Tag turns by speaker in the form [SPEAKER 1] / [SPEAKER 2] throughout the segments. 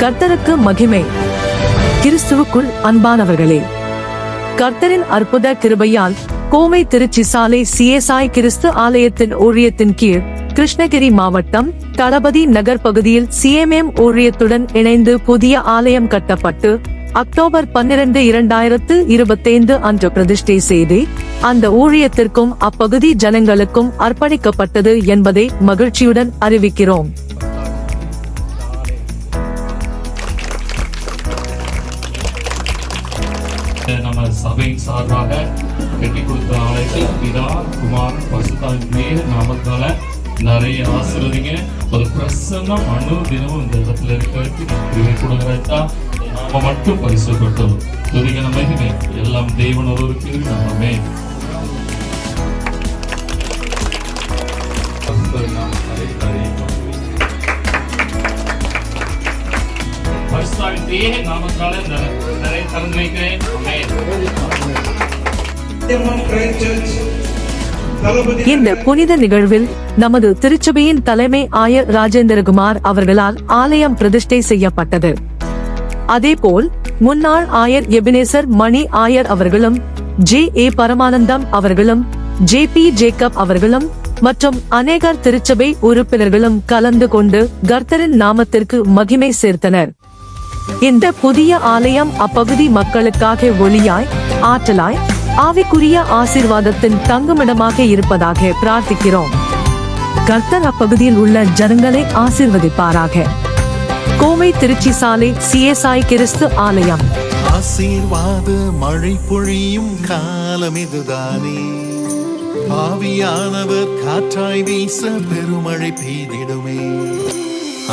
[SPEAKER 1] கர்த்தருக்கு மகிமை. கிறிஸ்துவுக்குள் அன்பானவர்களே கர்த்தரின் அற்புத கிருபையால் கோவை திருச்சி சாலை சிஎஸ்ஐ கிறிஸ்து ஆலயத்தின் ஊழியத்தின் கீழ் கிருஷ்ணகிரி மாவட்டம் தளபதி நகர் பகுதியில் சிஎம்எம் ஊழியத்துடன் இணைந்து புதிய ஆலயம் கட்டப்பட்டு அக்டோபர் பன்னிரண்டு இரண்டாயிரத்து இருபத்தைந்து அன்று பிரதிஷ்டை செய்து அந்த ஊழியத்திற்கும் அப்பகுதி ஜனங்களுக்கும் அர்ப்பணிக்கப்பட்டது என்பதை மகிழ்ச்சியுடன் அறிவிக்கிறோம்.
[SPEAKER 2] சபையின் சார்பாக கட்டி கொடுத்த ஆலயத்தில் பிதா குமார் பசுதாவின் மேல் நாமத்தால நிறைய ஆசிர்வதிங்க ஒரு பிரசன்னம் அணு தினமும் இந்த இடத்துல இருக்கிறதுக்கு கிருபை கொடுங்கிறதா நாம மட்டும் பரிசுப்பட்டோம் துதிகன மகிமை. எல்லாம் தேவன் ஒருவருக்கு நாம நாமத்தால நிறைய திறந்து வைக்கிறேன்.
[SPEAKER 1] இந்த புனித நிகழ்வில் நமது திருச்சபையின் தலைமை ஆயர் ராஜேந்திரகுமார் அவர்களால் ஆலயம் பிரதிஷ்டை செய்யப்பட்டது அதேபோல் முன்னாள் ஆயர் எபினேசர் மணி ஆயர் அவர்களும் ஜே ஏ பரமானந்தம் அவர்களும் ஜே பி ஜேக்கப் அவர்களும் மற்றும் அநேகர் திருச்சபை உறுப்பினர்களும் கலந்து கொண்டு கர்த்தரின் நாமத்திற்கு மகிமை சேர்த்தனர் இந்த புதிய ஆலயம் அப்பகுதி மக்களுக்காக ஒளியாய் ஆற்றலாய் ஆவிக்குரிய ஆசிர்வாதத்தின் தங்குமிடமாக இருப்பதாக பிரார்த்திக்கிறோம். கர்த்தர் அப்பகுதியில் உள்ள ஜனங்களை ஆசீர்வதிப்பாராக. கோவை திருச்சி சாலை சிஎஸ்ஐ கிறிஸ்து ஆலயம்.
[SPEAKER 3] ஆசீர்வாத மழை பொழியும் காலம் இதுதானே. ஆவியானவர் காற்றாய் வீச பெருமழை பெய்திடுமே.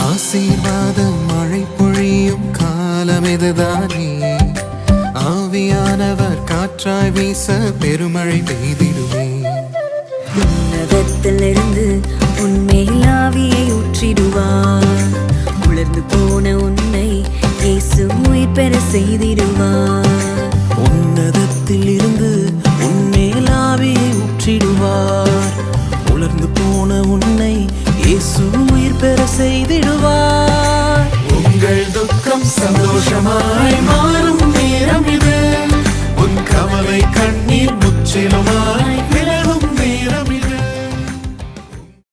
[SPEAKER 3] ஆசீர்வாத மழை பொழியும் காலம் இதுதானே. ஆவியானவர் காற்றாய் வீச பெருமழை பெய்திடுமே.
[SPEAKER 4] உன்னதத்திலிருந்து உன்மேல் ஆவியை ஊற்றிடுவார். உலர்ந்து போன உன்னை இயேசு உயிர் பெற செய்திடுவார்.
[SPEAKER 5] உன்னதத்தில் இருந்து உன்மேல் ஆவியை ஊற்றிடுவார். உலர்ந்து போன உன்னை இயேசு உயிர் பெற செய்திடுவார்.
[SPEAKER 3] உங்கள் துக்கம் சந்தோஷமாய் மாறும்.